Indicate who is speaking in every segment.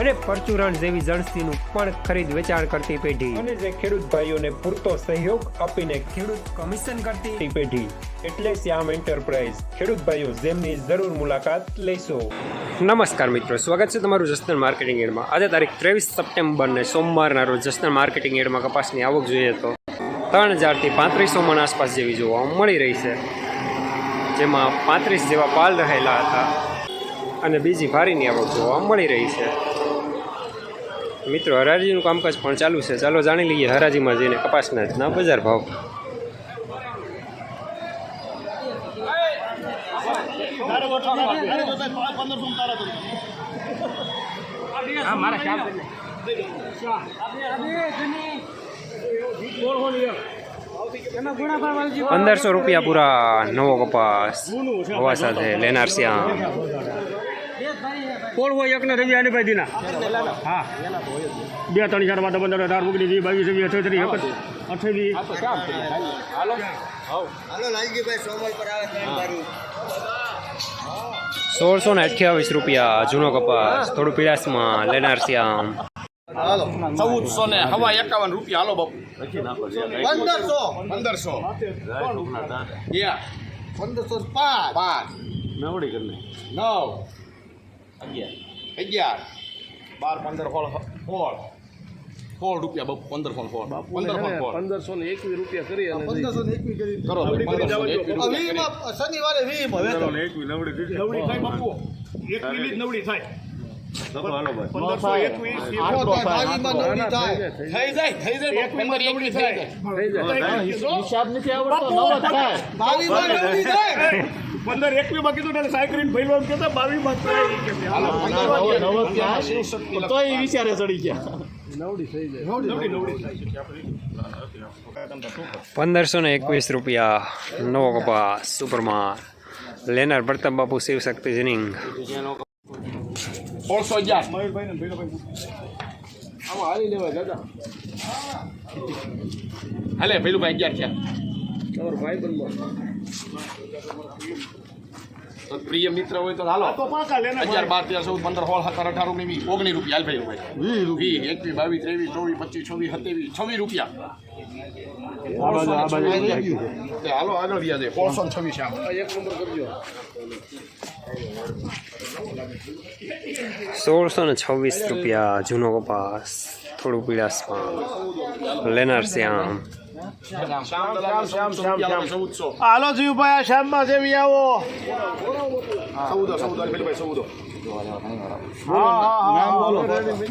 Speaker 1: અને પરચુરણ જેવી જણસીનું પણ ખરીદ વેચાણ કરતી પેઢી. અને જે ખેડૂત ભાઈઓને પૂરતો સહયોગ આપીને ખેડૂત કમિશન કરતી પેઢી. એટલે શ્યામ એન્ટરપ્રાઇઝ. ખેડૂત ભાઈઓ જેમની જરૂર મુલાકાત લેશો. નમસ્કાર મિત્રો સ્વાગત છે તમારું જસ્તન માર્કેટિંગ એડમાં. આજે તારીખ ત્રેવીસ સપ્ટેમ્બરને સોમવારના રોજ જસ્તન માર્કેટિંગ એડમાં કપાસની આવક જોઈએ તો ત્રણ હજારથી પાંત્રીસો મણ આસપાસ જેવી જોવા મળી રહી છે. જેમાં પાંત્રીસ જેવા પાલ રહેલા હતા અને બીજી ભારીની આવક જોવા મળી રહી છે. મિત્રો, હરાજીનું કામકાજ પણ ચાલુ છે. ચાલો જાણી લઈએ હરાજીમાં જઈને કપાસના આજના બજાર ભાવ. પંદરસો રૂપિયા પૂરા નવો કપાસ. હવા સાથે લેનાર શ્યામ.
Speaker 2: કોણ હોય એકને રવિ આની દીના હા. બે ત્રણ ચાર બાદ પંદર અઢાર ઓગણીસ વીસ બાવીસ વીસ
Speaker 3: ત્રણ બારી
Speaker 1: સોળસો ને અઠ્યાવીસ રૂપિયા જૂનો કપાસ. થોડું પીળાસમાં લેનાર શ્યામ
Speaker 4: ચૌદસો ને હવા એકાવન રૂપિયા. હાલો બાપુ.
Speaker 3: પંદરસો.
Speaker 4: પંદરસો.
Speaker 3: પંદરસો પાંચ.
Speaker 4: પાંચ
Speaker 2: નવડી કરી
Speaker 4: નવ. અગિયાર. અગિયાર. બાર પંદર હોળ હોળ સોળ. રૂપિયા બાપુ પંદર સોળ સોળ. પંદર સોળ
Speaker 2: પંદરસો ને એકવીસ રૂપિયા કરી અને
Speaker 3: પંદરસો ને એકવીસ કરી.
Speaker 4: કરો.
Speaker 3: શનિવારે વીમ હવે.
Speaker 2: એકવીસ નવડી
Speaker 4: નવડી થાય બાપુ. એક મિનિટ નવડી થાય.
Speaker 3: એકવીસ નવડી થાય.
Speaker 4: થઈ જાય થઈ જાય બાપુ. પંદર એકવીસ થઈ જાય.
Speaker 2: હિસાબ નથી આવડતો પંદર એકવીમાં કીધું ને સાયકલ ભાઈ કેતા બાવીસમાં
Speaker 4: હાલો પંદર
Speaker 2: તો એ વિચારે ચડી ગયા.
Speaker 1: પંદરસો ને એકવીસ રૂપિયા નવો કપાસ સુપરમાં લેનાર પ્રતાપ બાપુ શિવશક્તિ જનિંગ.
Speaker 4: સોળસો અગિયાર. હાલે ભાઈ અગિયાર થયા. તો પ્રિય મિત્ર હોય તો હાલો. અગિયાર બાર તેર ચૌદ પંદર સોળ સત્તર અઢાર ઓગણીસ ઓગણીસ રૂપિયા હાલ ભાઈ વીસ એકવીસ બાવીસ ત્રેવીસ ચોવીસ પચીસ છવ્વીસ સત્યાવીસ છવ્વીસ રૂપિયા. હાલો આગળ રહ્યા સોળસો ને છવ્વીસ આમ.
Speaker 1: સોળસો ને છવ્વીસ રૂપિયા જૂનો કપાસ. થોડું પીળાસમાં લેનાર શ્યામ.
Speaker 4: શ્યામ શ્યામ શ્યામ શ્યામ
Speaker 2: હાલો જીવભાઈ, આ શ્યામમાં જેવી આવો.
Speaker 4: ભૈલુભાઈ ચૌદો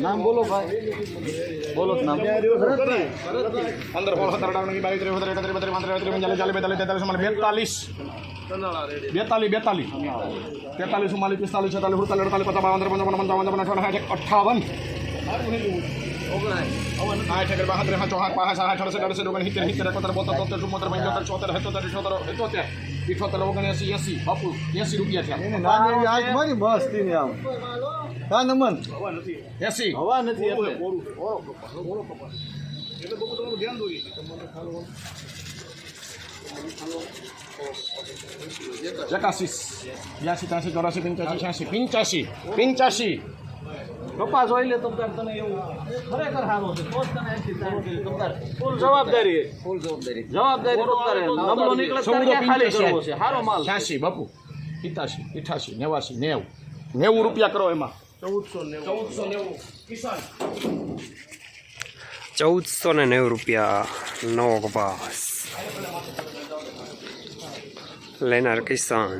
Speaker 3: નામ બોલો બોલો ભાઈ બોલો નામ
Speaker 4: પંદર સોળ સત્તર અઢાર બાવીસ ત્રેવીસ બત્રીસ પાંત્રીસ ત્રીસ ચાલીસ બેતાલીસ. તેતાલીસ ચુમ્માલીસ બેતાલીસ બેતાલીસ. બેતાલીસ તેતાલીસ ચુમ્માલીસ, પિસ્તાલીસ, છેતાલીસ, સુડતાલીસ, અડતાલીસ પચાસ બાવન ત્રેપન પંચાવન પંચાવન, અઠાવન. સાઠ અઠાવન આઠ અગિયાર બાર ત્રેસઠ ચોસઠ પાંસઠ સાઠ અડસઠ અડસઠ ઓગણ સિત્તેર સિત્તેર એકોતેર બોતેર તોતેર ચુમ્મોતેર પંચોતેર ચોતેર સત્તોતેર ઇઠોતેર ઇઠોતેર ઇઠોતેર ઓગણએંસી એંસી બાપુ એંસી રૂપિયા થયા
Speaker 3: નાની આજ મારી મસ્તી ને આમ હા નમન
Speaker 4: એંસી
Speaker 3: હવા નથી એટલે
Speaker 4: એકાસી બ્યાસી ત્યાસી ચોરાસી પંચ્યાસી છ્યાસી પંચ્યાસી પંચ્યાસી
Speaker 2: કપાસ હોય લે તમતાર તને એવું ખરેખર સારો છે. તો જ તને એસી તારું કે તમતાર ફૂલ જવાબદારી ફૂલ જવાબદારી. જવાબદારી તમતારે નબળો નીકળે ત્યારે ખાલી કરવો છે. સારો માલ
Speaker 4: છ્યાસી બાપુ. પિતાશી ઇઠાસી નેવાસી નેવું. નેવું રૂપિયા કરો એમાં. ચૌદસો નેવું. કિસાન
Speaker 1: ચૌદસો ને નેવું રૂપિયા નવો કપાસ. લેનાર કિસાન.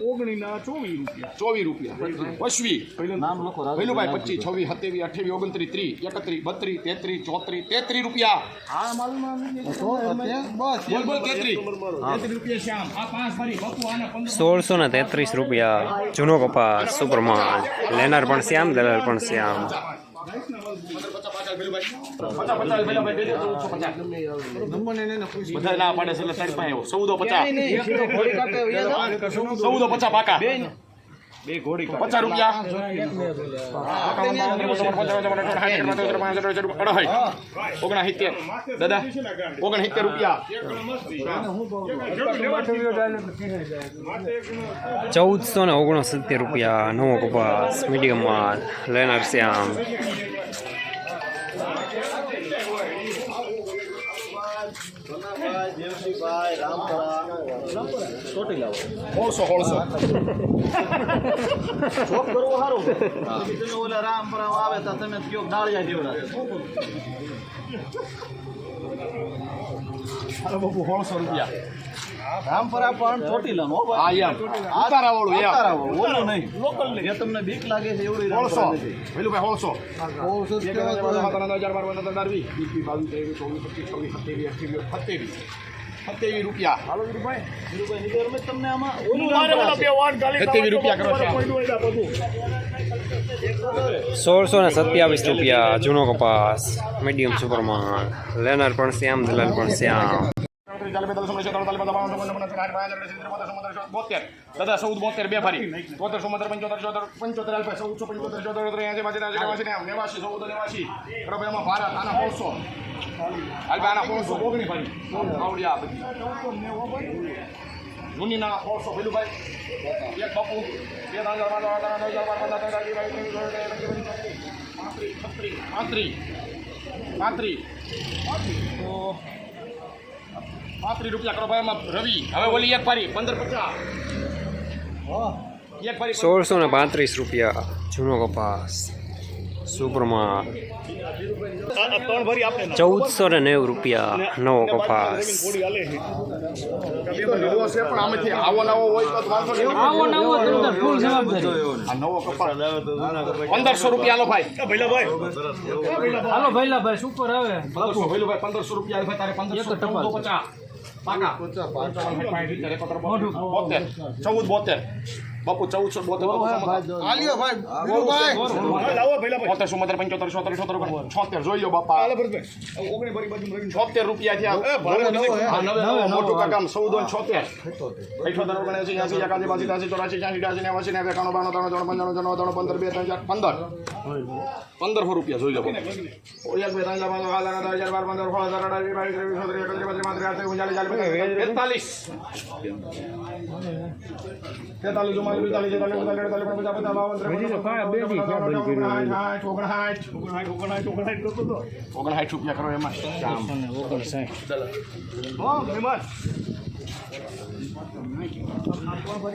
Speaker 5: ઓગણીના ચોવીસ રૂપિયા.
Speaker 4: ચોવીસ રૂપિયા. પચવી
Speaker 2: નામ લખો
Speaker 4: ભાઈ પચીસ છવ્વીસ સત્યાવીસ અઠ્યાવીસ ઓગણત્રીસ ત્રીસ એકત્રીસ બત્રીસ તેત્રીસ ચોત્રીસ તેત્રીસ રૂપિયા. આ
Speaker 6: સોળસો ને તેત્રીસ રૂપિયા. જૂનો કપાસ સુપરમાન લેનાર પણ શ્યામ દલાલ પણ શ્યામ
Speaker 4: પચાસ પચાસ ભઈલા ભાઈ બેજો ચૌદસો પચાસ બધા ના પાડે છે એટલે તારી પાસે ચૌદો પચાસ.
Speaker 2: ઘોડી કાપે વ્યાજ આવે.
Speaker 4: ચૌદો પચાસ પાકા.
Speaker 2: બે ઘોડી
Speaker 4: પચાસ રૂપિયા. દાદા
Speaker 6: ચૌદસો ને ઓગણસિત્તેર રૂપિયા નવો કપાસ મીડિયમ માલ લેનાર શ્યામ.
Speaker 4: સોળસો સોળસો
Speaker 2: જોબ તમે ઓલા રામપરા આવે તો તમે કયો ડાળિયા જેવડા
Speaker 4: હાલો બાપુ રૂપિયા.
Speaker 2: રામપરા પણ ચોટીલા નો
Speaker 4: હા એમ ઉતારાવાળું
Speaker 2: તારાવો ઓલું નહીં લોકલ જે તમને બીક લાગે છે એવું નથી.
Speaker 4: પેલું ભાઈ સોળસો એક હજાર હજાર બાર બાર બાર વીસ વીસ બાવીસ ત્રેવીસ ચોવીસ પચીસ છવ્વીસ સત્યાવીસ અઠ્યાવીસ સત્યાવીસ સત્યાવીસ રૂપિયા
Speaker 2: ધીરુભાઈ, નીકળ મેં તમને આમાં ઓલું રામપરા છે.
Speaker 4: સત્યાવીસ રૂપિયા કરો છે
Speaker 6: સોળસો ને સત્યાવીસ રૂપિયા જૂનો કપાસ મીડિયમ સુપરમાન લેનાર પણ શ્યામ દલાલ પણ શ્યામ
Speaker 4: બોતેર દાદા ચૌદ બોતેર બે ફરી તોતેર સોમતેર પંચોતેર ચોતર પંચોતેર અલ્પે ચૌદસો પંચોતેર ચોતર નેવાસી ચૌદ નેવાસી બરાબર એમાં ભારત આના સોળસો અલ્પે આના સોળસો ઓગણી ફરી આવડ્યા બધી જૂનીના સોળસો પેલું ભાઈ એક બાપુ બે હજાર પાંચ હજાર નવ હજાર બાર પંદર પંદર વીસ બાવીસ ત્રેવીસ ચોવીસ પચીસ પાંત્રીસ પાંત્રીસ તો પાંત્રીસ રૂપિયા કરો ભાઈ એમાં રવિ. હવે ઓલી એક પારી પંદર પચાસ. એક પારી
Speaker 6: સોળસો ને પાંત્રીસ રૂપિયા જૂનો કપાસ. સુપરમાં ચૌદસો ને નેવું રૂપિયા નવો કપાસ.
Speaker 4: લીધો છે. પણ આમાંથી આવો નવો હોય તો વાંધો નહીં.
Speaker 2: આવો નવો તમને ફૂલ જવાબદારી.
Speaker 4: આ નવો કપાસ. પંદરસો રૂપિયા. લો ભાઈ.
Speaker 2: હાલો ભૈલા ભાઈ સુપર આવે
Speaker 4: પંદરસો રૂપિયા. આલે ભાઈ તારે પંદરસો
Speaker 2: એક
Speaker 4: ચૌદસો બોતેર બાપુ ચૌદસો બોતેર
Speaker 3: આલ્યો ભાઈ
Speaker 4: બોતેર સુમતેર પંચોતેર સોતેર સોતેર છોતેર જોઈ લો બાપા. છોતેર રૂપિયા થયા. મોટું કાકામ ચૌદો ને છોતેર. અઠ્યોતેર ઓગણએંસી એંસી એકાસી બાસી ત્યાસી ચોરાસી ચાસી ત્યાસી નેવાસી નેવું એકાણું બાણું ત્રણ ત્રણ પંચાણું ત્રણ ત્રણ પંદર બે ત્રણ ચાર પંદર. પંદરસો રૂપિયા જોઈ લો. એક બે ત્રણ ચાર પાંચ સાત આઠ નવ હજાર બાર પંદર સોળ હજાર અઢાર વીસ બાવીસ ત્રેવીસ ચોત્રીસ એકત્રીસ બત્રીસ પાંત્રીસ આડત્રીસ ઓગણચાલીસ ચાલીસ બેતાલીસ. તેતાલીસ ચુમ્માલીસ પિસ્તાલીસ છેતાલીસ ઓગણચાલીસ અડતાલીસ ઓગણપચાસ પચાસ બાવન ત્રેપન ઓગણસાઠ ઓગણસાઠ ઓગણસાઠ રૂપિયા કરો એમાં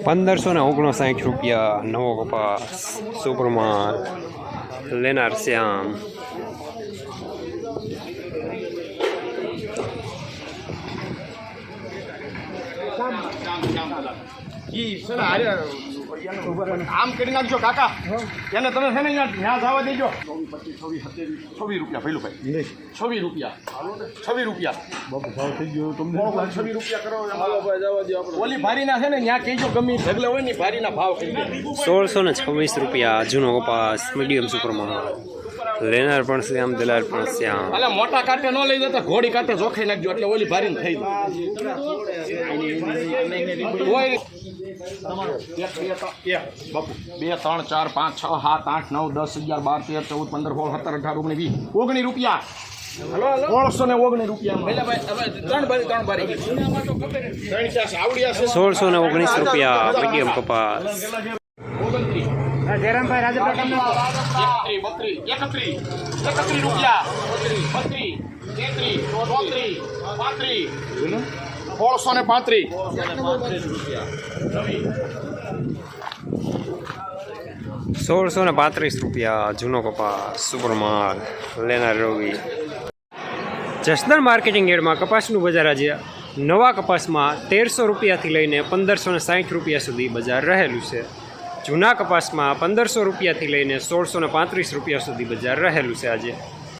Speaker 6: પંદરસો ને ઓગણસાઠ રૂપિયા નવો કપાસ સુપરમાન લેનાર શ્યામ
Speaker 4: ઈ છે હારે આમ કરી નાખજો કાકા. એને તમે છે ને અહીંયા ત્યાં જવા દેજો. છવ્વીસ રૂપિયા પેલું ભાઈ. છવ્વીસ રૂપિયા. છવ્વીસ રૂપિયા. છવ્વીસ રૂપિયા કરો ઓલી ભારીના છે ને ત્યાં કહેજો ગમે ઢગલે હોય ને ભારીના ભાવ કહી
Speaker 6: સોળસો ને છવ્વીસ રૂપિયા જૂનો કપાસ મીડિયમ સુપરમાન લેનાર પણ શ્યામ દલાલ પણ શ્યામ.
Speaker 4: એટલે મોટા કાંટે ન લઈ જતા ઘોડી કાંટે જોખાઈ નાખજો એટલે ઓલી ભારી થઈ એક, બાપુ બે ત્રણ ચાર પાંચ છ સાત આઠ નવ દસ અગિયાર બાર તેર ચૌદ પંદર સોળ સત્તર અઢાર ઓગણીસ વીસ ઓગણી રૂપિયા સોળસો ને ઓગણી રૂપિયા ત્રણ બારી ત્રણ બારી ત્રણ ચાર આવડિયા છે
Speaker 6: સોળસો ને ઓગણીસ રૂપિયા મીડિયમ કપાસ.
Speaker 4: ઓગણત્રીસ એકત્રીસ બત્રીસ એકત્રીસ એકત્રીસ રૂપિયા. બત્રીસ, તેત્રીસ, ચોત્રીસ, પાંત્રીસ. સોળસો ને પાંત્રીસ.
Speaker 6: સોળસો ને પાંત્રીસ રૂપિયા જૂનો કપાસ સુપરમાલ લેનાર રવિ. જસદણ માર્કેટિંગ એડમાં કપાસનું બજાર આજે નવા કપાસમાં તેરસો રૂપિયાથી લઈને પંદરસો ને સાઠ રૂપિયા સુધી બજાર રહેલું છે. જૂના કપાસમાં પંદરસો રૂપિયાથી લઈને સોળસો ને પાંત્રીસ રૂપિયા સુધી બજાર રહેલું છે આજે.